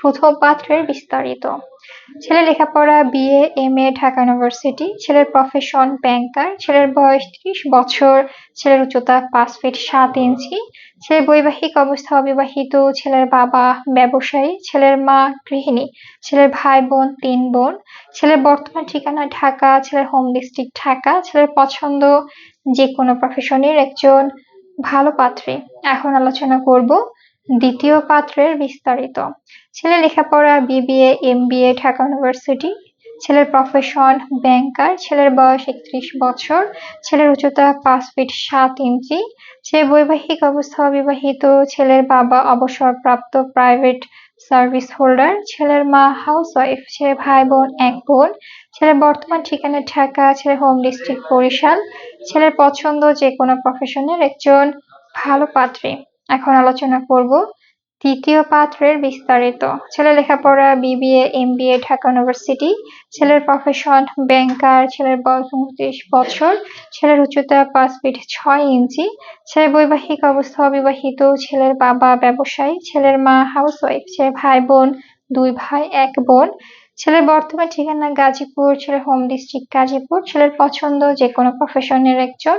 প্রথম পাত্রের বিস্তারিত। ছেলে লেখাপড়া, BA M A Dhaka university, ছেলের প্রফেশন ব্যাংকার ছেলের বয়স ত্রিশ বছর, ছেলের উচ্চতা পাঁচ ফিট সাত ইঞ্চি, ছেলের বৈবাহিক অবস্থা অবিবাহিত, ছেলের বাবা ব্যবসায়ী, ছেলের মা গৃহিণী, ছেলের ভাই বোন তিন বোন, ছেলের বর্তমান ঠিকানা ঢাকা, ছেলের হোম ডিস্ট্রিক্ট ঢাকা, ছেলের পছন্দ যে কোনো প্রফেশনের একজন ভালো পাত্রী। এখন আলোচনা করব দ্বিতীয় পাত্রের বিস্তারিত। ছেলে লেখাপড়া, বিবিএ, এমবিএ, ঢাকা ইউনিভার্সিটি। ছেলের প্রফেশন ব্যাংকার ছেলের বয়স একত্রিশ বছর। ছেলের উচ্চতা পাঁচ ফিট সাত ইঞ্চি। ছেলে বৈবাহিক অবস্থা অবিবাহিত। ছেলের বাবা অবসরপ্রাপ্ত প্রাইভেট সার্ভিস হোল্ডার ছেলের মা হাউস ওয়াইফ ছেলে ভাই বোন এক বোন। ছেলের বর্তমান ঠিকানা ঢাকা। ছেলের হোম ডিস্ট্রিক্ট বরিশাল। ছেলের পছন্দ যে কোনো প্রফেশনের একজন ভালো পাত্রী। এখন আলোচনা করব তৃতীয় পাত্রের বিস্তারিত। ছেলে লেখাপড়া, বিবিএ, এমবিএ, ঢাকা ইউনিভার্সিটি, ছেলের প্রফেশন ব্যাংকার ছেলের বয়স উনত্রিশ বছর, ছেলের উচ্চতা পাঁচ ফিট ছয় ইঞ্চি, ছেলের বৈবাহিক অবস্থা অবিবাহিত, ছেলের বাবা ব্যবসায়ী, ছেলের মা হাউস ওয়াইফ ছেলের ভাই বোন, দুই ভাই, এক বোন, ছেলের বর্তমান ঠিকানা গাজীপুর, ছেলের হোম ডিস্ট্রিক্ট গাজীপুর, ছেলের পছন্দ যে কোনো প্রফেশনের একজন